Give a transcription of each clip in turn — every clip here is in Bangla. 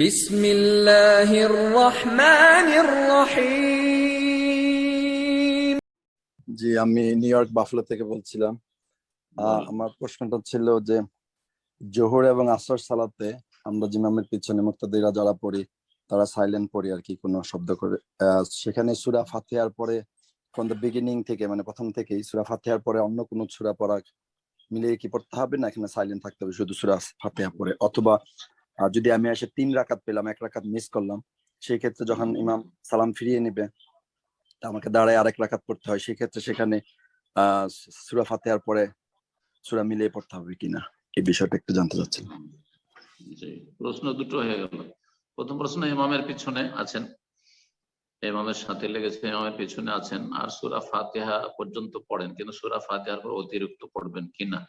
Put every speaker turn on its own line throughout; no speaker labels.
বিসমিল্লাহির রহমানির রহিম।
জি আমি নিউ ইয়র্ক বাফলো থেকে বলছিলাম। আমার প্রশ্নটা ছিল যে জোহর এবং আসর সালাতে আমরা জিমামের পিছনে মুক্তাদিরা যারা পড়ি তারা সাইলেন্ট পড়ি আর কি কোনো শব্দ করে। সেখানে সুরা ফাতিহার পরে ফ্রম দ্য বিগিনিং থেকে মানে প্রথম থেকেই সুরা ফাতিহার পরে অন্য কোনো সুরা পড়া মিলিয়ে কি পড়তে হবে না এখানে সাইলেন্ট থাকতে হবে শুধু সুরা ফাতিহা পরে অথবা আহ, যদি আমি এসে তিন রাকাত পেলাম এক রাকাত মিস করলাম সেই ক্ষেত্রে যখন ইমাম সালাম ফিরিয়ে নেবে তা আমাকে দাঁড়ায় আরেক রাকাত পড়তে হয় সেই ক্ষেত্রে সেখানে আহ সুরা ফাতেহার পরে সুরা মিলিয়ে পড়তে হবে কিনা? এই বিষয়টা একটু জানতে চাচ্ছিলাম।
প্রশ্ন দুটো হয়ে গেল। প্রথম প্রশ্ন ইমামের পিছনে আছেন। ইমামের সাথে লেগেছে ইমামের পিছনে আছেন। আর সুরা ফাতিহা পর্যন্ত পড়েন কিন্তু সুরা ফাতেহার পর অতিরিক্ত পড়বেন কিনা?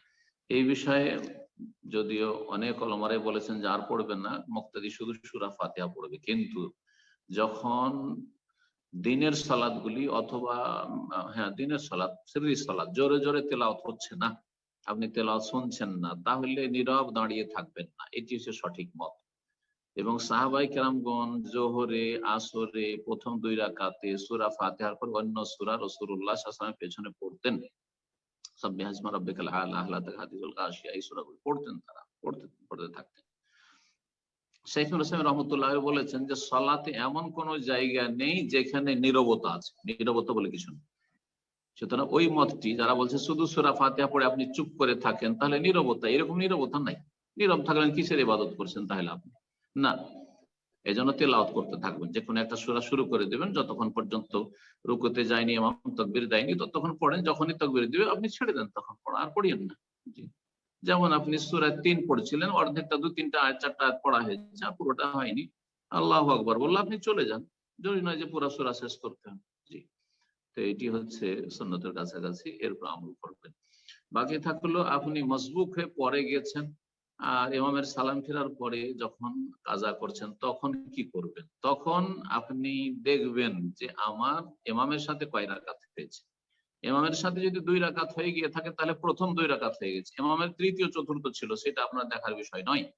এই বিষয়ে যদিও অনেক অলমারে বলেছেন যে আর পড়বেন না, মুক্তাদি শুধু সুরা ফাতিহা পড়বে। কিন্তু যখন দিনের সালাদ গুলি অথবা হ্যাঁ দিনের সালাদ সিরি সালাদ জোরে জোরে তেলাওয়াত হচ্ছে না, আপনি তেলাওয়াত শুনছেন না, তাহলে নীরব দাঁড়িয়ে থাকবেন না। এটি হচ্ছে সঠিক মত। এবং সাহাবাই কেরামগণ জোহরে, আসরে, প্রথম দুই রাকাতে সুরা ফাতিহার পর অন্য সুরা রসুল্লাহ পেছনে পড়তেন। বলেছেন যে, সলাতে এমন কোন জায়গা নেই যেখানে নীরবতা আছে। নীরবতা বলে কিছু নেই। সুতরাং ওই মতটি যারা বলছে, শুধু সুরা ফাতিহা পড়ে আপনি চুপ করে থাকেন, তাহলে নীরবতা, এরকম নীরবতা নাই। নীরব থাকলেন, কিসের ইবাদত করছেন তাহলে আপনি? না এই জন্য তেলাওয়াত করতে থাকবেন। যে কোনো একটা সুরা শুরু করে দেবেন, যতক্ষণ পর্যন্ত রুকুতে যায়নি এবং তকবির দেয়নি, ততক্ষণ পড়েন, যখনই তকবির দিবে, আপনি ছেড়ে দেন, তখন পড়া আর পড়িয়েন না। যেমন আপনি সুরা তিন পড়ছিলেন, অর্ধেকটা দু তিনটা আয় চারটা পড়া হয়েছে পুরোটা হয়নি। আল্লাহ আকবর, বললে আপনি চলে যান। জরুরি নয় যে পুরো সুরা শেষ করতে হবে। জি। তো এটি হচ্ছে সন্ন্যতের কাছাকাছি এরপর আমল করবেন। বাকি থাকল, আপনি মজবুক হয়ে পরে গেছেন আর ইমামের সালাম ফেরার পরে যখন কাজা করছেন, তখন কি করবেন? তখন আপনি দেখবেন যে আমার ইমামের সাথে কয় রাকাত হয়েছে? ইমামের সাথে যদি দুই রাকাত হয়ে গিয়ে থাকে, তাহলে প্রথম দুই রাকাত হয়ে গেছে। ইমামের তৃতীয়, চতুর্থ ছিল, সেটা আপনার দেখার বিষয় নয়।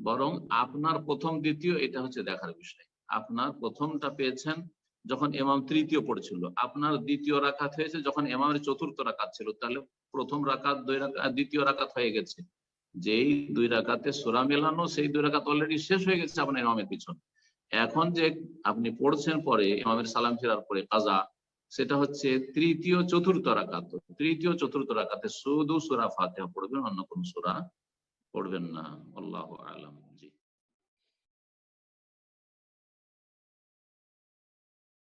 বরং আপনার প্রথম, দ্বিতীয়, এটা হচ্ছে দেখার বিষয়। আপনার প্রথমটা পেয়েছেন যখন এমাম তৃতীয় পড়ছিল। আপনার দ্বিতীয় রাকাত হয়েছে যখন এমামের চতুর্থ রাকাত ছিল। তাহলে প্রথম রাকাত, দুই দ্বিতীয় রাকাত হয়ে গেছে। যেই দুই রাকাতে সোরা মেলানো, সেই দুই রাকাত অলরেডি শেষ হয়ে গেছে আপনার ইমামের পিছনে। এখন যে আপনি পড়ছেন পরে ইমামের সালাম ফেরার পরে কাজা, সেটা হচ্ছে তৃতীয়, চতুর্থ রাকাত। তৃতীয়, চতুর্থ রাকাতে শুধু সুরা ফাতিহা পড়বেন, অন্য কোন সুরা পড়বেন না। আল্লাহ আলম।